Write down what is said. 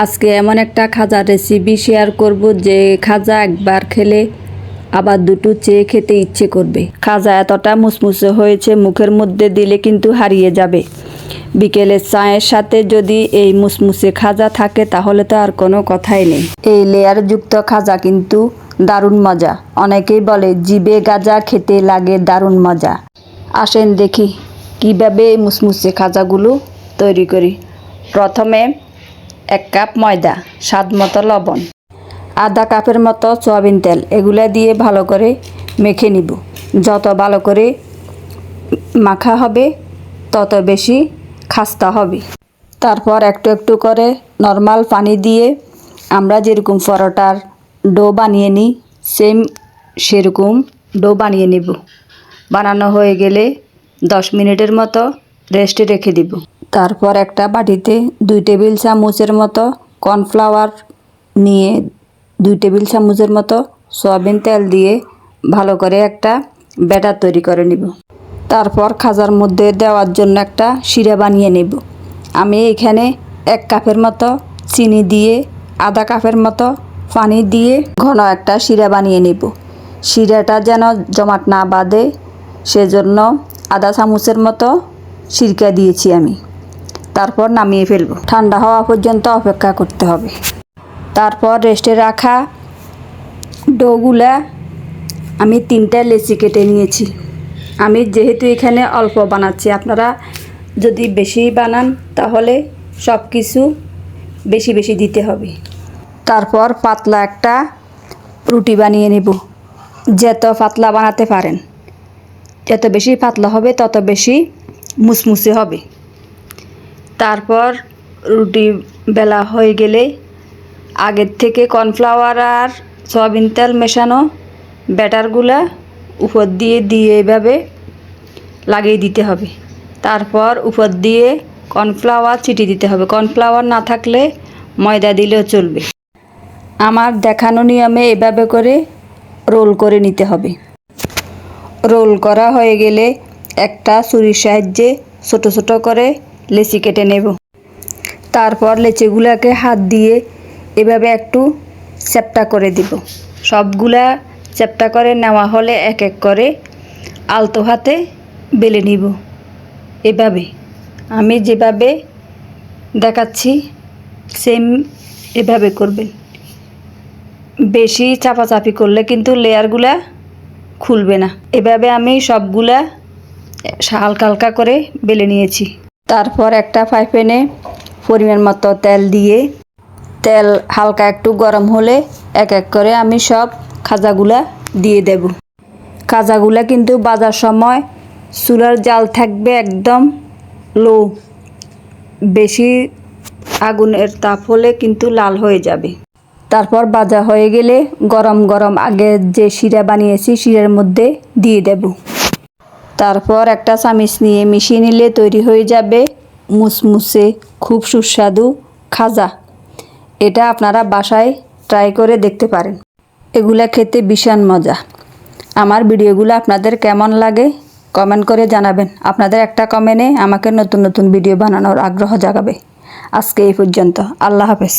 আজকে এমন একটা খাজা রেসিপি শেয়ার করব যে খাজা একবার খেলে আবার দুটো চেয়ে খেতে ইচ্ছে করবে। খাজা এতটা মুসমুসে হয়েছে মুখের মধ্যে দিলে কিন্তু হারিয়ে যাবে। বিকেলের চায়ের সাথে যদি এই মুসমুসে খাজা থাকে তাহলে তো আর কোনো কথাই নেই। এই লেয়ারযুক্ত খাজা কিন্তু দারুণ মজা। অনেকেই বলে, জিবে গাজা খেতে লাগে দারুণ মজা। আসেন দেখি কীভাবে এই মুসমুসে খাজাগুলো তৈরি করি। প্রথমে এক কাপ ময়দা, স্বাদ মতো লবণ, আধা কাপের মতো সয়াবিন তেল, এগুলা দিয়ে ভালো করে মেখে নিব। যত ভালো করে মাখা হবে, তত বেশি খাস্তা হবে। তারপর একটু একটু করে নর্মাল পানি দিয়ে আমরা যেরকম পরোটার ডো বানিয়ে নিই, সেম সেরকম ডো বানিয়ে নিব। বানানো হয়ে গেলে দশ মিনিটের মতো রেস্টে রেখে দিব। তারপর একটা বাটিতে দুই টেবিল চামচের মতো কর্নফ্লাওয়ার নিয়ে দুই টেবিল চামচের মতো সয়াবিন তেল দিয়ে ভালো করে একটা ব্যাটার তৈরি করে নিব। তারপর খাজার মধ্যে দেওয়ার জন্য একটা শিরা বানিয়ে নেব। আমি এখানে এক কাপের মতো চিনি দিয়ে, আধা কাপের মতো পানি দিয়ে ঘন একটা শিরা বানিয়ে নেব। শিরাটা যেন জমাট না বাঁধে, সেজন্য আধা চামচের মতো সিরকা দিয়েছি আমি। তারপর নামিয়ে ফেলব। ঠান্ডা হওয়া পর্যন্ত অপেক্ষা করতে হবে। তারপর রেস্টে রাখা ডোগুলা আমি তিনটা লেচি কেটে নিয়েছি। আমি যেহেতু এখানে অল্প বানাচ্ছি, আপনারা যদি বেশি বানান তাহলে সব কিছু বেশি বেশি দিতে হবে। তারপর পাতলা একটা রুটি বানিয়ে নেব। যত পাতলা বানাতে পারেন। যত বেশি পাতলা হবে তত বেশি মুসমুসে হবে। তারপর রুটি বেলা হয়ে গেলে আগের থেকে কর্নফ্লাওয়ার আর সয়াবিন তেল মেশানো ব্যাটারগুলা উপর দিয়ে দিয়ে এভাবে লাগিয়ে দিতে হবে। তারপর উপর দিয়ে কর্নফ্লাওয়ার ছিটিয়ে দিতে হবে। কর্নফ্লাওয়ার না থাকলে ময়দা দিলেও চলবে। আমার দেখানো নিয়মে এভাবে করে রোল করে নিতে হবে। রোল করা হয়ে গেলে একটা ছুরির সাহায্যে ছোট ছোট করে লেচি কেটে নেব। তারপর লেচিগুলোকে হাত দিয়ে এভাবে একটু চ্যাপটা করে দিব। সবগুলা চ্যাপটা করে নেওয়া হলে এক এক করে আলতো হাতে বেলে নিব। এভাবে। আমি যেভাবে দেখাচ্ছি সেম এভাবে করবেন। বেশি চাপাচাপি করলে কিন্তু লেয়ারগুলা খুলবে না। এভাবে আমি সবগুলা হালকা হালকা করে বেলে নিয়েছি। তারপর একটা ফ্রাই প্যানে পরিমাণ মতো তেল দিয়ে, তেল হালকা একটু গরম হলে এক এক করে আমি সব খাজাগুলা দিয়ে দেব। খাজাগুলা কিন্তু বাজার সময় চুলার জাল থাকবে একদম লো। বেশি আগুনের তাপ হলে কিন্তু লাল হয়ে যাবে। তারপর বাজা হয়ে গেলে গরম গরম আগে যে শিরা বানিয়েছি, শিরার মধ্যে দিয়ে দেব। তারপর একটা চামিচ নিয়ে মিশিয়ে নিলে তৈরি হয়ে যাবে মুসমুসে, খুব সুস্বাদু খাজা। এটা আপনারা বাসায় ট্রাই করে দেখতে পারেন। এগুলা খেতে ভীষণ মজা। আমার ভিডিওগুলো আপনাদের কেমন লাগে কমেন্ট করে জানাবেন। আপনাদের একটা কমেন্টে আমাকে নতুন নতুন ভিডিও বানানোর আগ্রহ জাগাবে। আজকে এই পর্যন্ত। আল্লাহ হাফেজ।